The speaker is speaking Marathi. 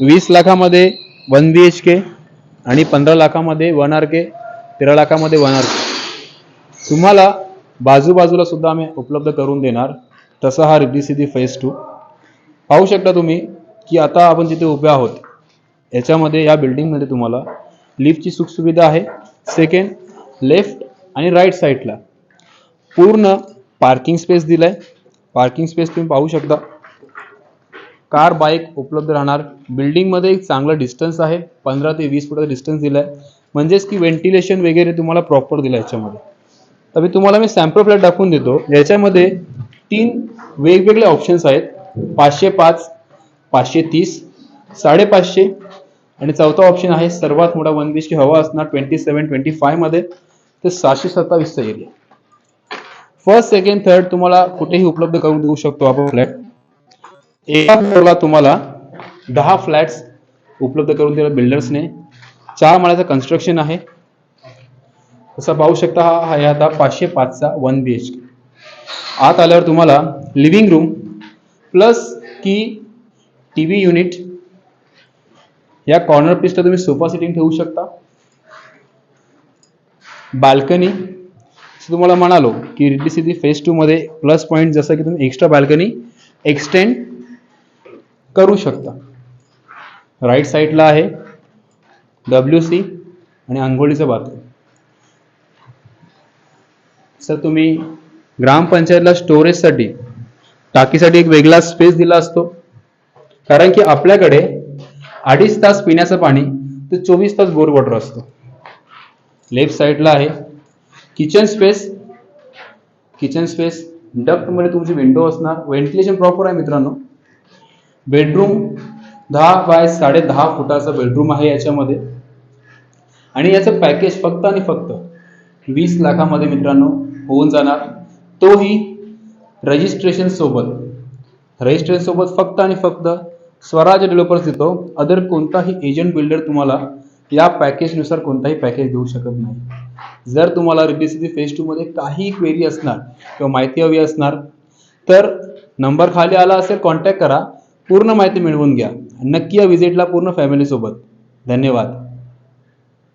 वीस लाखामध्ये वन बी एच के आणि पंधरा लाखामध्ये वन आर के तेरा लाखामध्ये वन आर के तुम्हाला बाजूबाजूला सुद्धा आम्ही उपलब्ध करून देणार. तसा हा रिद्धी सिद्धी फेज टू पाहू शकता तुम्ही की आता आपण जिथे उभे आहोत याच्यामध्ये या बिल्डिंगमध्ये तुम्हाला लिफ्टची सुखसुविधा आहे. सेकंड लेफ्ट आणि राईट साईडला पूर्ण पार्किंग स्पेस दिलाय. पार्किंग स्पेस तुम्ही पाहू शकता. कार बाईक उपलब्ध राहणार. बिल्डिंगमध्ये एक चांगलं डिस्टन्स आहे. पंधरा ते वीस फुटाचं डिस्टन्स आहे म्हणजेच की व्हेंटिलेशन वगैरे तुम्हाला प्रॉपर दिलं याच्यामध्ये. तर मी तुम्हाला मी सॅम्पल फ्लॅट दाखवून देतो. याच्यामध्ये तीन वेगवेगळे ऑप्शन्स आहेत. पाचशे पाच पाचशे तीस साडेपाचशे आणि चौथा ऑप्शन आहे सर्वात मोठा वन बी के हवा असणार ट्वेंटी सेवन ट्वेंटी फायमध्ये ते सहाशे सत्तावीसचा एरिया फर्स्ट सेकंड थर्ड तुम्हाला कुठेही उपलब्ध करून देऊ शकतो आपण फ्लॅट एका फ्लोअरला तुम्हाला दहा फ्लॅट्स उपलब्ध करून दिला बिल्डर्सने चार माळ्याचं कन्स्ट्रक्शन आहे. तसं पाहू शकता हा आहे आता पाचशे पाचचा वन बी एच के आत आल्यावर तुम्हाला लिव्हिंग रूम प्लस की टी व्ही युनिट या कॉर्नर पीसला तुम्ही सोफा सिटिंग ठेवू शकता. बाल्कनी तुम्हाला म्हणालो की रिद्धी सिद्धी फेज टू मध्ये प्लस पॉईंट जसं की तुम्ही एक्स्ट्रा बाल्कनी एक्सटेंड करू शकता. राईट साईडला आहे डब्ल्यू सी आणि आंघोळीचं बाथरूम. सर तुम्ही ग्रामपंचायतला स्टोरेजसाठी टाकीसाठी एक वेगळा स्पेस दिला असतो. कारण की आपल्याकडे अडीच तास पिण्याचं पाणी ते चोवीस तास बोर वॉटर असतो. लेफ्ट साईडला आहे किचन स्पेस किचन स्पेस डक्टमध्ये तुमची विंडो असणार. व्हेंटिलेशन प्रॉपर आहे मित्रांनो. बेडरूम दहा बाय साडे दहा फुटाचा बेडरूम आहे याच्यामध्ये. आणि याचं पॅकेज फक्त आणि फक्त वीस लाखामध्ये मित्रांनो होऊन जाणार. तोही रजिस्ट्रेशन सोबत. रजिस्ट्रेशन सोबत फक्त आणि फक्त स्वराज डेव्हलपर्स देतो. अदर कोणताही एजंट बिल्डर तुम्हाला या पॅकेजनुसार कोणताही पॅकेज देऊ शकत नाही. जर तुम्हाला रिबीसीबी फेज टूमध्ये काही क्वेरी असणार किंवा माहिती हवी असणार तर नंबर खाली आला असेल कॉन्टॅक्ट करा. पूर्ण माहिती मिळवून घ्या. नक्की या व्हिजिटला पूर्ण फॅमिलीसोबत धन्यवाद.